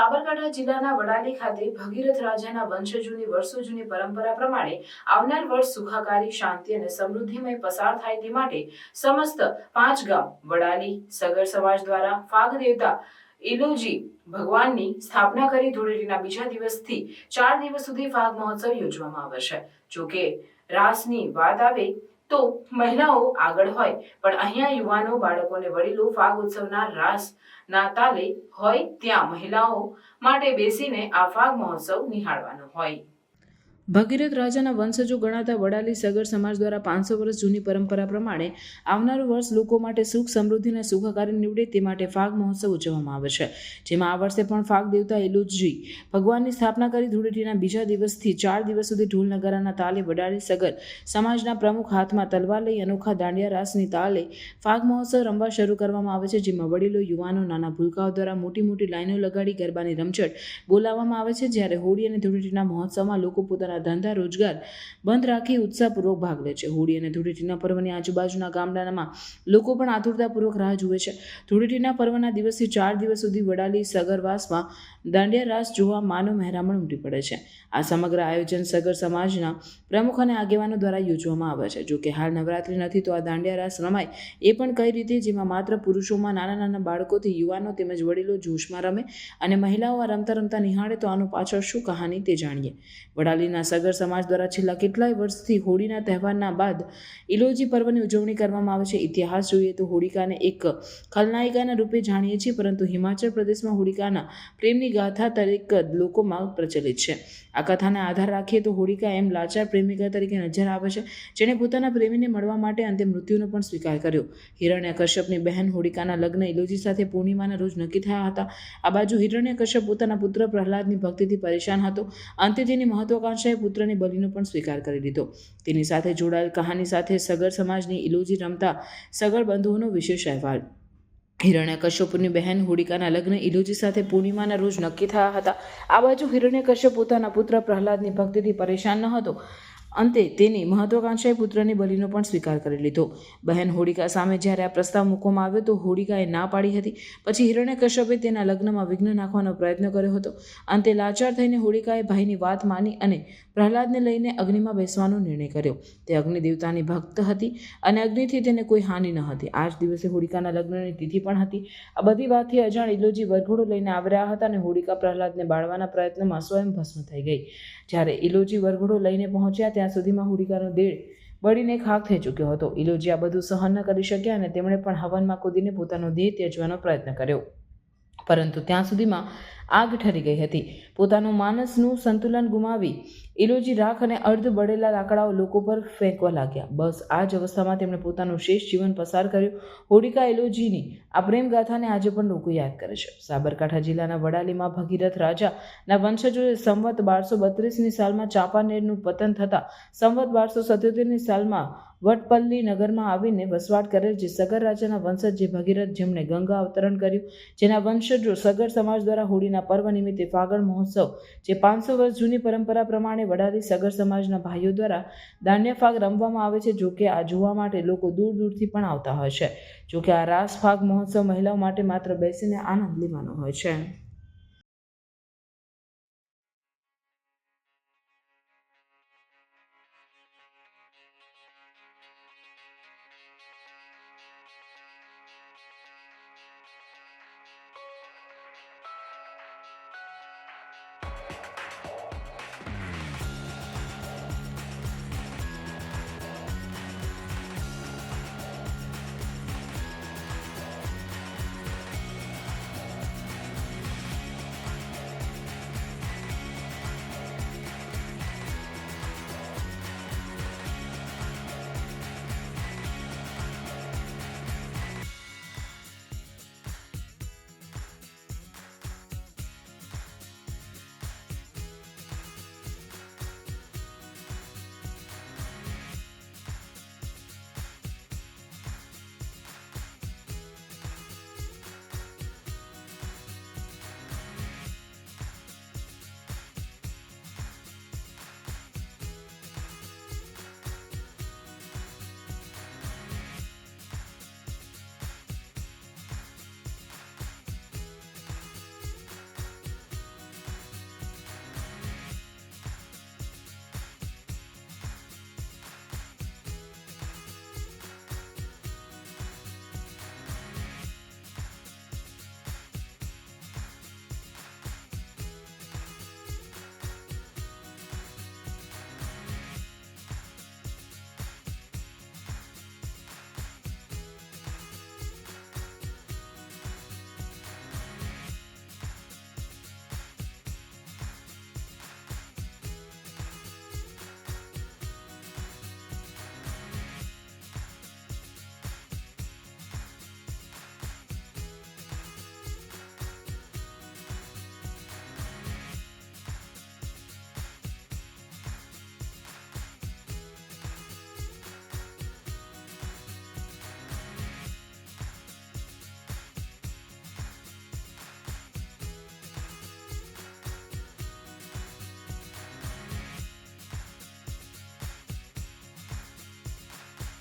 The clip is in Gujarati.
સાબરકાંઠા જિલ્લાના વડાલી ખાતે ભગીરથ રાજાના વંશજોની વર્ષો જૂની પરંપરા પ્રમાણે આવનાર વર્ષ સુખાકારી, શાંતિ અને સમૃદ્ધિમય પસાર થાય તે માટે સમસ્ત પાંચ ગામ વડાલી, સગર સમાજ દ્વારા ફાગ દેવતા ઇલોજી ભગવાનની સ્થાપના કરી ધૂળેટીના બીજા દિવસથી ચાર દિવસ સુધી ફાગ મહોત્સવ યોજવામાં આવશે જોકે રાસની વાત આવે તો મહિલાઓ આગળ હોય, પણ અહીંયા યુવાનો, બાળકો અને વડીલો ફાગ ઉત્સવના રાસ ના તાલે હોય ત્યાં મહિલાઓ માટે બેસીને આ ફાગ મહોત્સવ નિહાળવાનો હોય. ભગીરથ રાજાના વંશજો ગણાતા વડાલી સગર સમાજ દ્વારા પાંચસો વર્ષ જૂની પરંપરા પ્રમાણે આવનારું વર્ષ લોકો માટે સુખ સમૃદ્ધિ અને સુખાકારી નીવડે તે માટે ફાગ મહોત્સવ ઉજવવામાં આવે છે. જેમાં આ વર્ષે પણ ફાગ દેવતા એલુજી ભગવાનની સ્થાપના કરી ધૂળેટીના બીજા દિવસથી ચાર દિવસ સુધી ઢોલ નગારાના તાલે વડાલી સગર સમાજના પ્રમુખ હાથમાં તલવાર લઈ અનોખા દાંડિયા રાસની તાલે ફાગ મહોત્સવ રમવા શરૂ કરવામાં આવે છે. જેમાં વડીલો, યુવાનો, નાના ભૂલકાઓ દ્વારા મોટી મોટી લાઈનો લગાડી ગરબાની રમઝટ બોલાવવામાં આવે છે. જ્યારે હોળી અને ધૂળેટીના મહોત્સવમાં લોકો પોતાના ધંધા રોજગાર બંધ રાખી ઉત્સાહપૂર્વક ભાગ લે છે. હોળી અને ધૂળેટીના પર્વની આજુબાજુના ગામડામાં લોકો પણ આતુરતાપૂર્વક રાહ જુએ છે. ધૂળેટીના પર્વના દિવસથી ચાર દિવસ સુધી વડાલી સગરવાસમાં દાંડિયા રાસ જોવા માનવ મહેરામણ ઉમટી પડે છે. આ સમગ્ર આયોજન સગર સમાજના પ્રમુખ અને આગેવાનો દ્વારા યોજવામાં આવે છે. જો કે હાલ નવરાત્રિ નથી, તો આ દાંડિયા રાસ રમાય એ પણ કઈ રીતે? જેમાં માત્ર પુરુષોમાં નાના નાના બાળકોથી યુવાનો તેમજ વડીલો જોશમાં રમે અને મહિલાઓ આ રમતા રમતા નિહાળે, તો આનું પાછળ શું કહાની તે જાણીએ. વડાલીના સગર સમાજ દ્વારા છેલ્લા કેટલાય વર્ષથી હોળીના તહેવારના બાદ ઇલોજી પર્વની ઉજવણી કરવામાં આવે છે. ઇતિહાસ જોઈએ તો હોળિકાને એક ખલનાયિકાના રૂપે જાણીએ છીએ, પરંતુ હિમાચલ પ્રદેશમાં હોળિકાના પ્રેમની ગાથા તરીકે લોકોમાં પ્રચલિત છે. આ કથાને આધાર રાખીએ તો હોળિકા એમ લાચાર પ્રેમિકા તરીકે નજર આવે છે, જેણે પોતાના પ્રેમીને મળવા માટે અંતે મૃત્યુનો પણ સ્વીકાર કર્યો. હિરણ્ય કશ્યપની બહેન હોળિકાના લગ્ન ઇલોજી સાથે પૂર્ણિમાના રોજ નક્કી થયા હતા. આ બાજુ હિરણ્ય કશ્યપ પોતાના પુત્ર પ્રહલાદની ભક્તિથી પરેશાન હતો. અંતે તેની મહત્વાકાંક્ષાએ પુત્રની બલિનો પણ સ્વીકાર કરી લીધો. તેની સાથે જોડાયેલ કહાની સાથે સગર સમાજની ઇલોજી રમતા સગર બંધુઓનો વિશેષ અહેવાલ હિરણ્યકશ્યપની બહેન હોળિકાના લગ્ન ઇલોજી સાથે પૂર્ણિમાના રોજ નક્કી થયા હતા. આ બાજુ હિરણ્યકશ્યપ પોતાના પુત્ર પ્રહલાદની ભક્તિથી પરેશાન ન હતો. અંતે તેની મહત્વાકાંક્ષાએ પુત્રની બલિનો પણ સ્વીકાર કરી લીધો. બહેન હોળિકા સામે જ્યારે આ પ્રસ્તાવ મૂકવામાં આવ્યો તો હોળિકાએ ના પાડી હતી. પછી હિરણ્યકશ્યપે તેના લગ્નમાં વિઘ્ન નાખવાનો પ્રયત્ન કર્યો હતો. અંતે લાચાર થઈને હોળિકાએ ભાઈની વાત માની અને પ્રહલાદને લઈને અગ્નિમાં બેસવાનો નિર્ણય કર્યો. તે અગ્નિ દેવતાની ભક્ત હતી અને અગ્નિથી તેને કોઈ હાનિ ન હતી. આ જ દિવસે હોળિકાના લગ્નની તિથિ પણ હતી. આ બધી વાતથી અજાણ ઇલોજી વરઘોડો લઈને આવ્યા હતા અને હોળિકા પ્રહલાદને બાળવાના પ્રયત્નમાં સ્વયં ભસ્મ થઈ ગઈ. જ્યારે ઇલોજી વરઘોડો લઈને પહોંચ્યા ત્યાં સુધીમાં હોળિકાનો દેહ બળીને ખાક થઈ ચૂક્યો હતો. ઇલોજી આ બધું સહન ન કરી શક્યા અને તેમણે પણ હવનમાં કૂદીને પોતાનો દેહ ત્યજવાનો પ્રયત્ન કર્યો. પરંતુ ત્યાં સુધીમાં આગ ઠરી ગઈ હતી. પોતાનું માનસનું સંતુલન ગુમાવી ઇલોજી રાખ અને અર્ધ બળેલા લાકડાઓ લોકો પર ફેંકવા લાગ્યા. બસ, આ જ અવસ્થામાં તેમણે પોતાનું શેષ જીવન પસાર કર્યું. હોડિકા ઇલોજીની આ પ્રેમગાથાને આજે પણ લોકો યાદ કરે છે. સાબરકાંઠા જિલ્લાના વડાલીમાં ભગીરથ રાજાના વંશજોએ સંવત બારસો બત્રીસની સાલમાં ચાંપાનેરનું પતન થતાં સંવત બારસો સત્યોતેરની સાલમાં વટપલ્લી નગરમાં આવીને વસવાટ કરેલ જે સગર રાજાના વંશજ જે ભગીરથ જેમણે ગંગા અવતરણ કર્યું, જેના વંશજો સગર સમાજ દ્વારા હોળીના પર્વ નિમિત્તે ફાગણ મહોત્સવ, જે પાંચસો વર્ષ જૂની પરંપરા પ્રમાણે વડાલી સગર સમાજના ભાઈઓ દ્વારા દાંડિયા ફાગ રમવામાં આવે છે, જોકે આ જોવા માટે લોકો દૂર દૂરથી પણ આવતા હોય છે, જોકે આ રાસ ફાગ મહોત્સવ મહિલાઓ માટે માત્ર બેસીને આનંદ લેવાનો હોય છે.